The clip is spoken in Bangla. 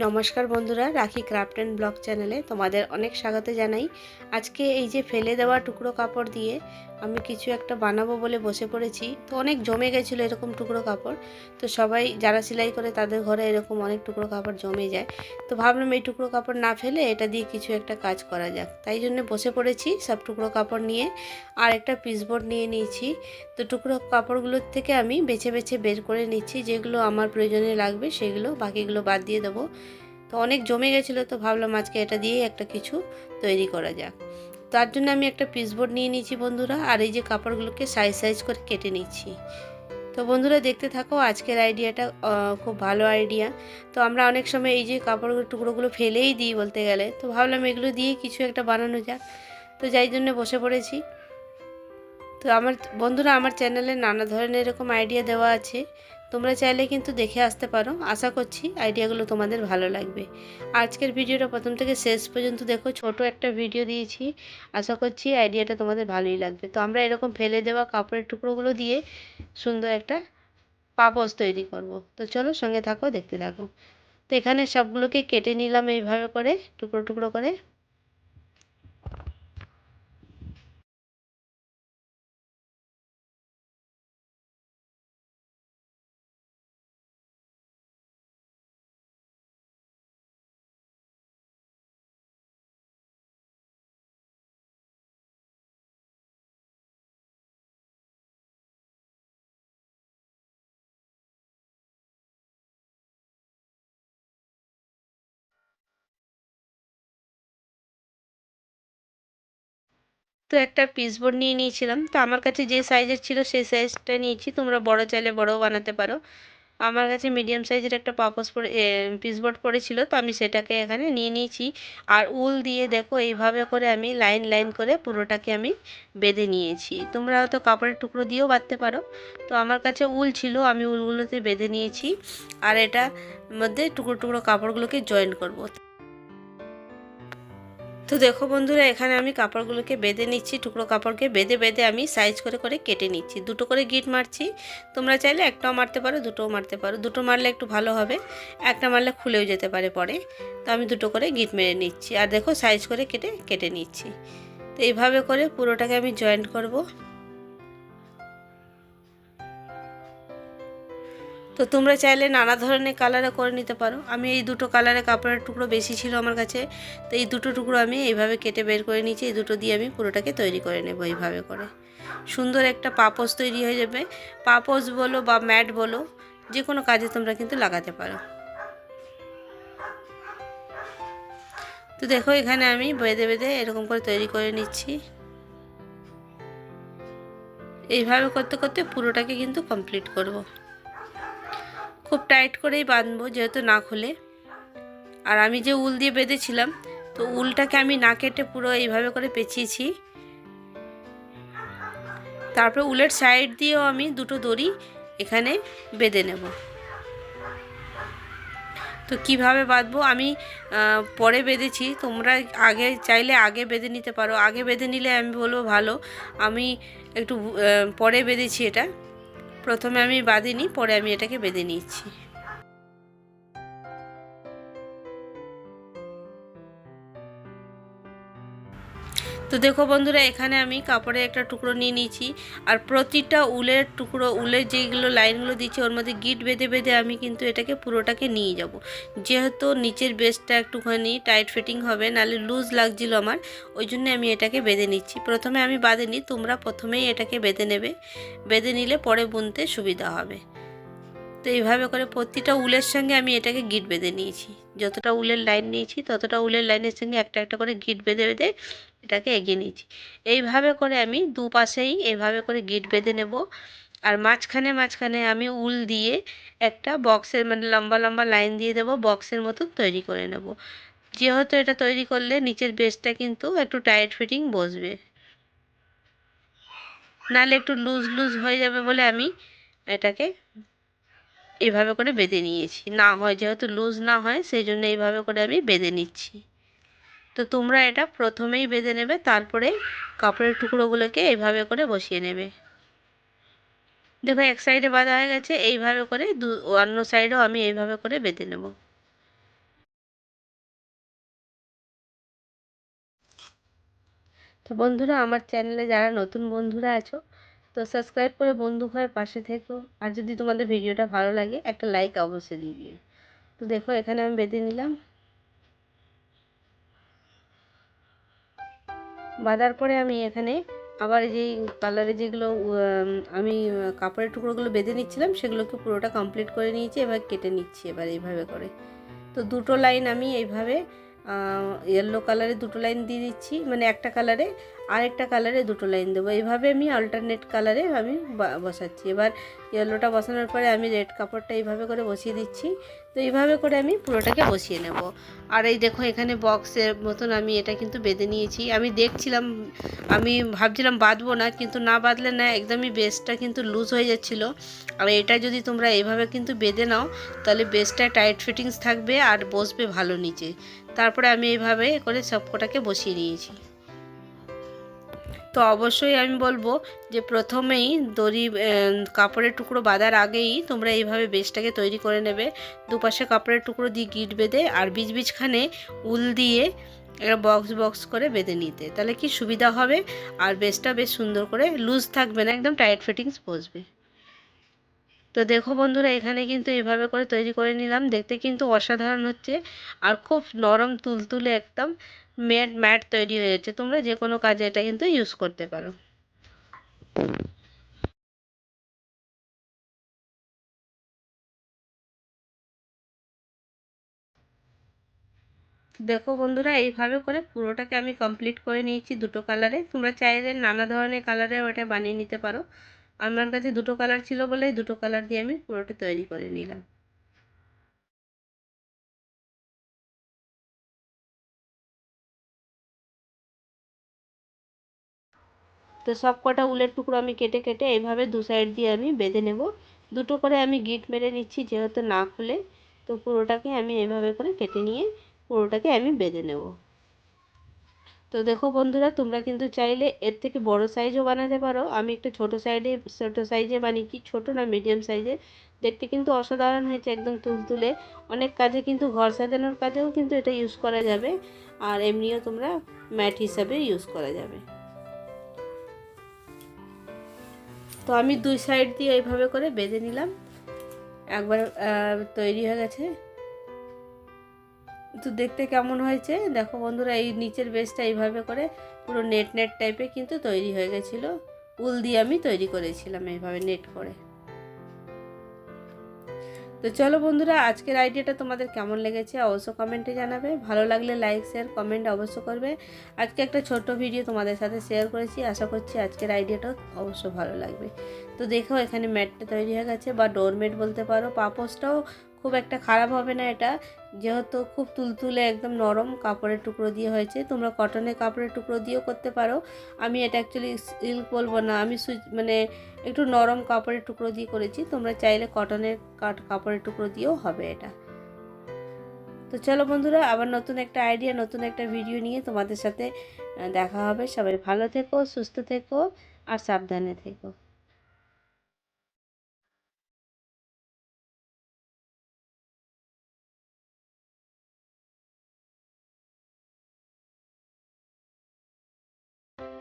নমস্কার বন্ধুরা, রাখি ক্রাফট অ্যান্ড ব্লগ চ্যানেলে তোমাদের অনেক স্বাগত জানাই। আজকে এই যে ফেলে দেওয়া টুকরো কাপড় দিয়ে আমি কিছু একটা বানাবো বলে বসে পড়েছি। তো অনেক জমে গেছিল এরকম টুকরো কাপড়। তো সবাই যারা সেলাই করে তাদের ঘরে এরকম অনেক টুকরো কাপড় জমে যায়। তো ভাবলাম এই টুকরো কাপড় না ফেলে এটা দিয়ে কিছু একটা কাজ করা যাক। তাই জন্য বসে পড়েছি সব টুকরো কাপড় নিয়ে। আর একটা পিসবোর্ড নিয়ে নিয়েছি। তো টুকরো কাপড়গুলোর থেকে আমি বেছে বেছে বের করে নিচ্ছি। যেগুলো আমার প্রয়োজনে লাগবে সেগুলো বাকিগুলো বাদ দিয়ে দেবো। তো অনেক জমে গেছিল তো ভাবলাম আজকে এটা দিয়ে একটা কিছু তৈরি করা যাক। তার জন্য আমি একটা পিসবোর্ড নিয়ে নিয়েছি বন্ধুরা, আর এই যে কাপড়গুলোকে সাইজ সাইজ করে কেটে নিচ্ছি তো বন্ধুরা দেখতে থাকো, আজকের আইডিয়াটা খুব ভালো আইডিয়া তো আমরা অনেক সময় এই যে কাপড়গুলো, টুকরোগুলো ফেলেই দিই বলতে গেলে। তো ভাবলাম এগুলো দিয়ে কিছু একটা বানানো যাক। তো যাই জন্য বসে পড়েছি। তো আমার বন্ধুরা, আমার চ্যানেলে নানা ধরনের এরকম আইডিয়া দেওয়া আছে। তোমরা চাইলে কিন্তু দেখে আসতে পারো। আশা করছি আইডিয়াগুলো তোমাদের ভালো লাগবে। আজকের ভিডিওটা প্রথম থেকে শেষ পর্যন্ত দেখো। ছোট একটা ভিডিও দিয়েছি। আশা করছি আইডিয়াটা তোমাদের ভালোই লাগবে। তো আমরা এরকম ফেলে দেওয়া কাপড়ের টুকরোগুলো দিয়ে সুন্দর একটা পাপোস তৈরি করব। তো চলো সঙ্গে থাকো, দেখতে থাকো। তো এখানে সবগুলোকে কেটে নিলাম এইভাবে করে, টুকরো টুকরো করে। তো একটা পিসবোর্ড নিয়ে নিয়েছিলাম। তো আমার কাছে যে সাইজের ছিল সেই সাইজটা নিয়েছি। তোমরা বড় চাইলে বড়ও বানাতে পারো। আমার কাছে মিডিয়াম সাইজের একটা পাপোস পড়ে পিসবোর্ড পড়েছিল। তো আমি সেটাকে এখানে নিয়ে নিয়েছি। আর উল দিয়ে দেখো, এইভাবে করে আমি লাইন লাইন করে পুরোটাকে আমি বেঁধে নিয়েছি। তোমরা হয়তো কাপড়ের টুকরো দিয়েও বাঁধতে পারো। তো আমার কাছে উল ছিল, আমি উলগুলোতে বেঁধে নিয়েছি। আর এটা মধ্যে টুকরো টুকরো কাপড়গুলোকে জয়েন করব। তো দেখো বন্ধুরা, এখানে আমি কাপড়গুলোকে বেঁধে নিচ্ছি, টুকরো কাপড়কে বেঁধে বেঁধে আমি সাইজ করে করে কেটে নিচ্ছি। দুটো করে গিট মারছি। তোমরা চাইলে একটাও মারতে পারো, দুটোও মারতে পারো। দুটো মারলে একটু ভালো হবে, একটা মারলে খুলেও যেতে পারে পরে। তো আমি দুটো করে গিট মেরে নিচ্ছি। আর দেখো সাইজ করে কেটে কেটে নিচ্ছি। তো এইভাবে করে পুরোটাকে আমি জয়েন্ট করব। তো তোমরা চাইলে নানা ধরনের কালারে করে নিতে পারো। আমি এই দুটো কালারের কাপড়ের টুকরো বেশি ছিল আমার কাছে, তো এই দুটো টুকরো আমি এইভাবে কেটে বের করে নিয়েছি, এই দুটো দিয়ে আমি পুরোটাকে তৈরি করে নেব এইভাবে করে। সুন্দর একটা পাপোস তৈরি হয়ে যাবে। পাপোস বলো বা ম্যাট বলো যে কোনো কাজে তোমরা কিন্তু লাগাতে পারো। তো দেখো, এখানে আমি বেঁধে বেঁধে এরকম করে তৈরি করে নিচ্ছি। এইভাবে করতে করতে পুরোটাকে কিন্তু কমপ্লিট করব। খুব টাইট করেই বাঁধবো যেহেতু না খুলে। আর আমি যে উল দিয়ে বেঁধেছিলাম, তো উলটাকে আমি না কেটে পুরো এইভাবে করে পেঁচিয়েছি। তারপরে উলের সাইড দিয়েও আমি দুটো দড়ি এখানে বেঁধে নেব। তো কীভাবে বাঁধবো? আমি পরে বেঁধেছি। তোমরা আগে চাইলে আগে বেঁধে নিতে পারো। আগে বেঁধে নিলে আমি বলব ভালো। আমি একটু পরে বেঁধেছি এটা। প্রথমে আমি বাঁধিনি পরে আমি এটাকে বেঁধে নিচ্ছি তো দেখো বন্ধুরা, এখানে আমি কাপড়ের একটা টুকরো নিয়ে নিয়েছি। আর প্রতিটা উলের টুকরো, উলের যেগুলো লাইনগুলো দিচ্ছি, ওর মধ্যে গিট বেঁধে বেঁধে আমি কিন্তু এটাকে পুরোটাকে নিয়ে যাব। যেহেতু নিচের বেসটা একটুখানি টাইট ফিটিং হবে, নাহলে লুজ লাগছিল আমার, ওই জন্য আমি এটাকে বেঁধে নিচ্ছি। প্রথমে আমি বাঁধিনি তোমরা প্রথমেই এটাকে বেঁধে নেবে। বেঁধে নিলে পরে বুনতে সুবিধা হবে। তো এইভাবে করে প্রতিটা উলের সঙ্গে আমি এটাকে গিট বেঁধে নিয়েছি। যতটা উলের লাইন নিয়েছি, ততটা উলের লাইনের সঙ্গে একটা একটা করে গিট বেঁধে বেঁধে এটাকে এগিয়ে নিয়েছি। এইভাবে করে আমি দুপাশেই এভাবে করে গিট বেঁধে নেব আর মাঝখানে মাঝখানে আমি উল দিয়ে একটা বক্সের মানে লম্বা লম্বা লাইন দিয়ে দেবো, বক্সের মতো তৈরি করে নেব। যেহেতু এটা তৈরি করলে নিচের বেসটা কিন্তু একটু টাইট ফিটিং বসবে। নাহলে একটু লুজ লুজ হয়ে যাবে বলে আমি এটাকে এভাবে করে বেঁধে নিয়েছি। না হয় যেহেতু লুজ না হয়, সেই জন্য এইভাবে করে আমি বেঁধে নিচ্ছি। তো তোমরা এটা প্রথমেই বেঁধে নেবে, তারপরে কাপড়ের টুকরোগুলোকে এইভাবে করে বসিয়ে নেবে। দেখো এক সাইডে বাঁধা হয়ে গেছে, এইভাবে করে দু, অন্য সাইডেও আমি এইভাবে করে বেঁধে নেব। তো বন্ধুরা, আমার চ্যানেলে যারা নতুন বন্ধুরা আছো, তো সাবস্ক্রাইব করে বন্ধু হয়ে পাশে থেকো। আর যদি তোমাদের ভিডিওটা ভালো লাগে, একটা লাইক অবশ্যই দিয়ে তো দেখো, এখানে আমি বেঁধে নিলাম। বাঁধার পরে আমি এখানে আবার যেই কালারে যেগুলো আমি কাপড়ের টুকরোগুলো বেঁধে নিচ্ছিলাম, সেগুলোকে পুরোটা কমপ্লিট করে নিয়েছি, এবার কেটে নিচ্ছি এবার এইভাবে করে। তো দুটো লাইন আমি এইভাবে ইয়েলো কালারে দুটো লাইন দিয়ে দিচ্ছি মানে একটা কালারে আরেকটা কালারে দুটো লাইন দেবো। এইভাবে আমি অল্টারনেট কালারে আমি বসাচ্ছি। এবার ইয়েলোটা বসানোর পরে আমি রেড কাপড়টা এইভাবে করে বসিয়ে দিচ্ছি। তো এইভাবে করে আমি পুরোটাকে বসিয়ে নেব। আর এই দেখো এখানে বক্সের মতন আমি এটা কিন্তু বেঁধে নিয়েছি। আমি দেখছিলাম, আমি ভাবছিলাম বাঁধবো না, কিন্তু না বাঁধলে না একদমই বেসটা কিন্তু লুজ হয়ে যাচ্ছিল। আর এটা যদি তোমরা এইভাবে কিন্তু বেঁধে নাও, তাহলে বেসটা টাইট ফিটিংস থাকবে আর বসবে ভালো নিচে। তারপরে আমি এইভাবে করে সবকটাকে বসিয়ে নিয়েছি তো অবশ্যই আমি বলব যে প্রথমেই দড়ি কাপড়ের টুকরো বাঁধার আগেই তোমরা এইভাবে বেসটাকে তৈরি করে নেবে। দুপাশে কাপড়ের টুকরো দিয়ে গিট বেঁধে আর বীজ বীজখানে উল দিয়ে একটা বক্স বক্স করে বেঁধে নিতে। তাহলে কি সুবিধা হবে? আর বেসটা বেশ সুন্দর করে, লুজ থাকবে না, একদম টাইট ফিটিংস বসবে। তো দেখো বন্ধুরা, এখানে কিন্তু এভাবে করে তৈরি করে নিলাম। দেখতে কিন্তু অসাধারণ হচ্ছে আর খুব নরম, তুলতুলে একদম ম্যাট ম্যাট তৈরি হয়ে যাচ্ছে। তোমরা যে কোনো কাজে এটা কিন্তু ইউজ করতে পারো। দেখো বন্ধুরা, এইভাবে করে পুরোটাকে আমি কমপ্লিট করে নিয়েছি দুটো কালারে তোমরা চাইলে নানা ধরনের কালারে ওটা বানিয়ে নিতে পারো। আমার কাছে দুটো কালার ছিল বলে দুটো কালার দিয়ে আমি পুরোটা তৈরি করে নিলাম। তো সব কটা উলের টুকরো আমি কেটে কেটে এইভাবে দু সাইড দিয়ে আমি বেঁধে নেব। দুটো করে আমি গিট মেরে নিচ্ছি যেহেতু না খুলে, তো পুরোটাকে আমি এইভাবে করে কেটে নিয়ে পুরোটাকে আমি বেঁধে নেব। তো দেখো বন্ধুরা, তোমরা কিন্তু চাইলে এর থেকে বড় সাইজও বানাতে পারো। আমি একটু ছোট সাইডে ছোটো সাইজে বানিয়েছি ছোট না মিডিয়াম সাইজে দেখতে কিন্তু অসাধারণ হয়েছে একদম তুলতুলে। অনেক কাজে কিন্তু ঘর সাজানোর কাজেও কিন্তু এটা ইউজ করা যাবে, আর এমনিও তোমরা ম্যাট হিসাবে ইউজ করা যাবে। তো আমি দুই সাইড দিয়ে এইভাবে করে বেঁধে নিলাম। একবার তৈরি হয়ে গেছে। তো দেখতে কেমন হয়েছে? দেখো বন্ধুরা, এই নিচের বেসটা এইভাবে করে পুরো নেট নেট টাইপের কিন্তু তৈরি হয়ে গেছিল। উল দিয়ে আমি তৈরি করেছিলাম এইভাবে নেট করে। তো চলো বন্ধুরা, আজকের আইডিয়াটা তোমাদের কেমন লেগেছে অবশ্য কমেন্টে জানাবে। ভালো লাগলে লাইক শেয়ার কমেন্ট অবশ্য করবে। আজকে একটা ছোট ভিডিও তোমাদের সাথে শেয়ার করেছি। আশা করছি আজকের আইডিয়াটা অবশ্য ভালো লাগবে। তো দেখো এখানে ম্যাটটা তৈরি হয়ে গেছে বা ডোরমেট বলতে পারো। পাপোসটাও খুব একটা খারাপ হবে না এটা। যেহেতু খুব তুলতুলে একদম নরম কাপড়ের টুকরো দিয়ে হয়েছে, তোমরা কটনের কাপড়ের টুকরো দিয়েও করতে পারো। আমি এটা অ্যাকচুয়ালি সিল্ক বলব না, আমি মানে একটু নরম কাপড়ের টুকরো দিয়ে করেছি, তোমরা চাইলে কটনের কাট কাপড়ের টুকরো দিয়েও হবে এটা। তো চলো বন্ধুরা, আবার নতুন একটা আইডিয়া নতুন একটা ভিডিও নিয়ে তোমাদের সাথে দেখা হবে। সবাই ভালো থেকো, সুস্থ থেকো, আর সাবধানে থেকো।